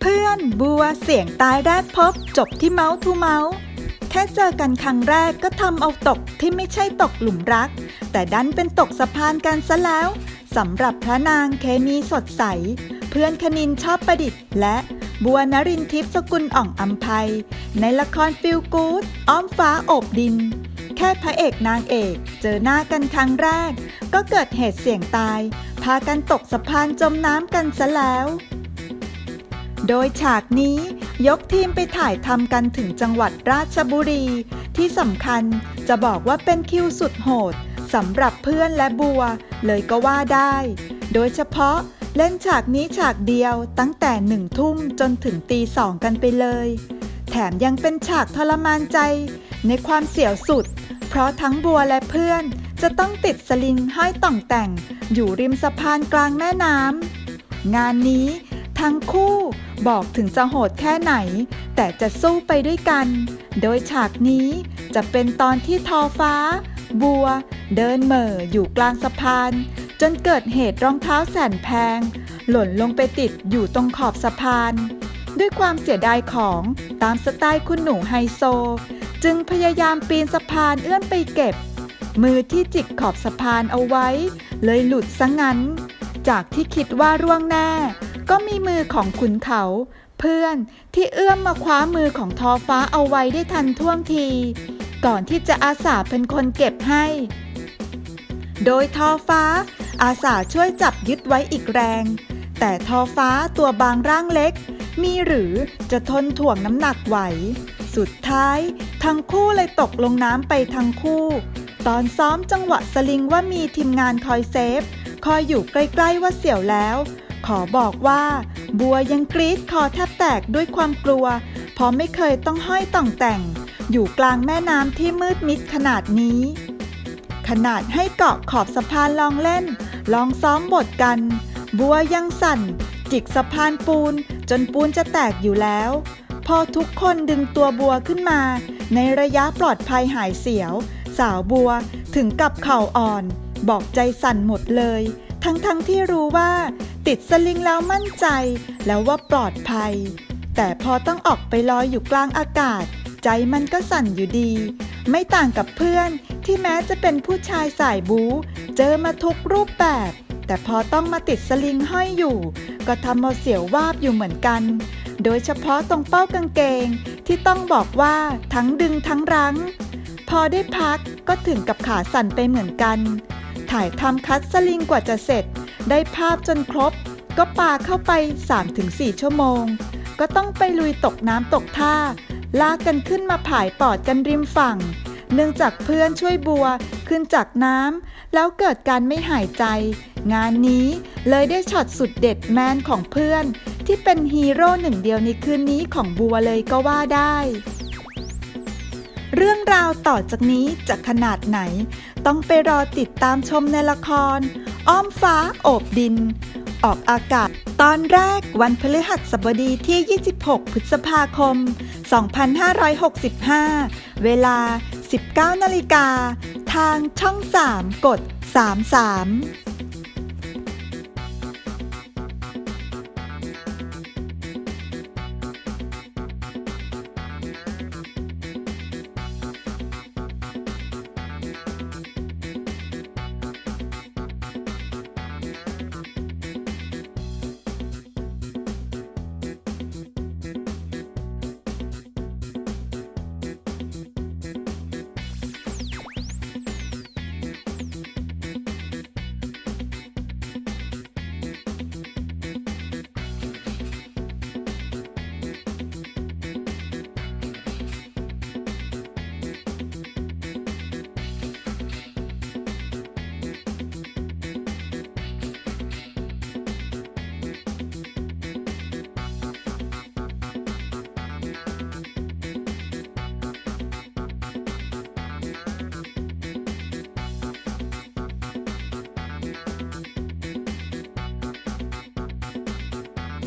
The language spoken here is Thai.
เพื่อนบัวเสียงตายแรกพบจบที่เมาส์ทูเมาส์แค่เจอกันครั้งแรกก็ทำเอาตกที่ไม่ใช่ตกหลุมรัก แต่ดันเป็นตกสะพานกันซะแล้วสำหรับพระนางเคมีสดใส เพื่อนคณินชอบประดิษฐ์ และบัวนรินทิพย์สกุลอ่องอัมภัย ในละครฟิลกูดอ้อมฟ้าโอบดิน แค่พระเอกนางเอกเจอหน้ากันครั้งแรก ก็เกิดเหตุเสี่ยงตาย พากันตกสะพานจมน้ำกันซะแล้ว โดยฉากนี้ยกทีมไปถ่ายทำกันถึงจังหวัดราชบุรี ที่สำคัญจะบอกว่าเป็นคิวสุดโหดสำหรับเพื่อนและบัว เลยก็ว่าได้ โดยเฉพาะเล่นฉากนี้ฉากเดียวตั้งแต่หนึ่งทุ่มจนถึงตีสองกันไปเลย แถมยังเป็นฉากทรมานใจ ในความเสียวสุด เพราะทั้งบัวและเพื่อนจะต้องติดสลิงห้อยต่องแต่ง อยู่ริมสะพานกลางแม่น้ำงานนี้ ทั้งคู่บอกถึงจะโหดแค่ไหน แต่จะสู้ไปด้วยกัน โดยฉากนี้จะเป็นตอนที่ทอฟ้า บัว เดินเหม่ออยู่กลางสะพาน จนเกิดเหตุรองเท้าแสนแพง หล่นลงไปติดอยู่ตรงขอบสะพาน ด้วยความเสียดายของตามสไตล์คุณหนูไฮโซ จึงพยายามปีนสะพานเอื้อนไปเก็บ มือที่จิกขอบสะพานเอาไว้ เลยหลุดซะงั้น จากที่คิดว่าร่วงแน่ ก็มีมือของขุนเขา เพื่อนที่เอื้อมมาคว้ามือของทอฟ้าเอาไว้ได้ทันท่วงที ก่อนที่จะอาสาเป็นคนเก็บให้ โดยทอฟ้า อาสาช่วยจับยึดไว้อีกแรง แต่ทอฟ้าตัวบางร่างเล็ก มีหรือจะทนถ่วงน้ำหนักไหว สุดท้าย ทั้งคู่เลยตกลงน้ำไปทั้งคู่ ตอนซ้อมจังหวะสลิงว่ามีทีมงานคอยเซฟ คอยอยู่ใกล้ๆว่าเสี่ยวแล้ว ขอบอกว่า บัวยังกรีดคอแทบแตกด้วยความกลัว เพราะไม่เคยต้องห้อยต่องแต่ง อยู่กลางแม่น้ำที่มืดมิดขนาดนี้ ขนาดให้เกาะขอบสะพานลองเล่น ลองซ้อมบทกัน บัวยังสั่น จิกสะพานปูน จนปูนจะแตกอยู่แล้ว พอทุกคนดึงตัวบัวขึ้นมา ในระยะปลอดภัยหายเสียว สาวบัวถึงกับเข่าอ่อน บอกใจสั่นหมดเลย ทั้งๆทที่รู้ว่า ติดสลิงแล้วมั่นใจ แล้วว่าปลอดภัย แต่พอต้องออกไปลอยอยู่กลางอากาศ ใจมันก็สั่นอยู่ดี ไม่ต่างกับเพื่อนที่แม้จะเป็นผู้ชายสายบู๊เจอมาทุกรูปแบบ แต่พอต้องมาติดสลิงห้อยอยู่ ก็ทำเอาเสียววาบอยู่เหมือนกัน โดยเฉพาะตรงเป้ากางเกงที่ต้องบอกว่าทั้งดึงทั้งรั้ง พอได้พักก็ถึงกับขาสั่นไปเหมือนกัน ถ่ายทำคัดสลิงกว่าจะเสร็จ ได้ภาพจนครบ ก็ปาเข้าไป 3-4 ชั่วโมง ก็ต้องไปลุยตกน้ำตกท่า ลากกันขึ้นมาผายปอดกันริมฝั่ง เนื่องจากเพื่อนช่วยบัวขึ้นจากน้ำแล้วเกิดการไม่หายใจ งานนี้เลยได้ช็อตสุดเด็ดแมนของเพื่อน ที่เป็นฮีโร่หนึ่งเดียวในคืนนี้ของบัวเลยก็ว่าได้ เรื่องราวต่อจากนี้จะขนาดไหน ต้องไปรอติดตามชมในละคร อ้อมฟ้าโอบดิน ออกอากาศ ตอนแรกวันพฤหัสบดีที่ 26 พฤษภาคม 2565 เวลา 19นาฬิกา ทางช่อง 3 กด 33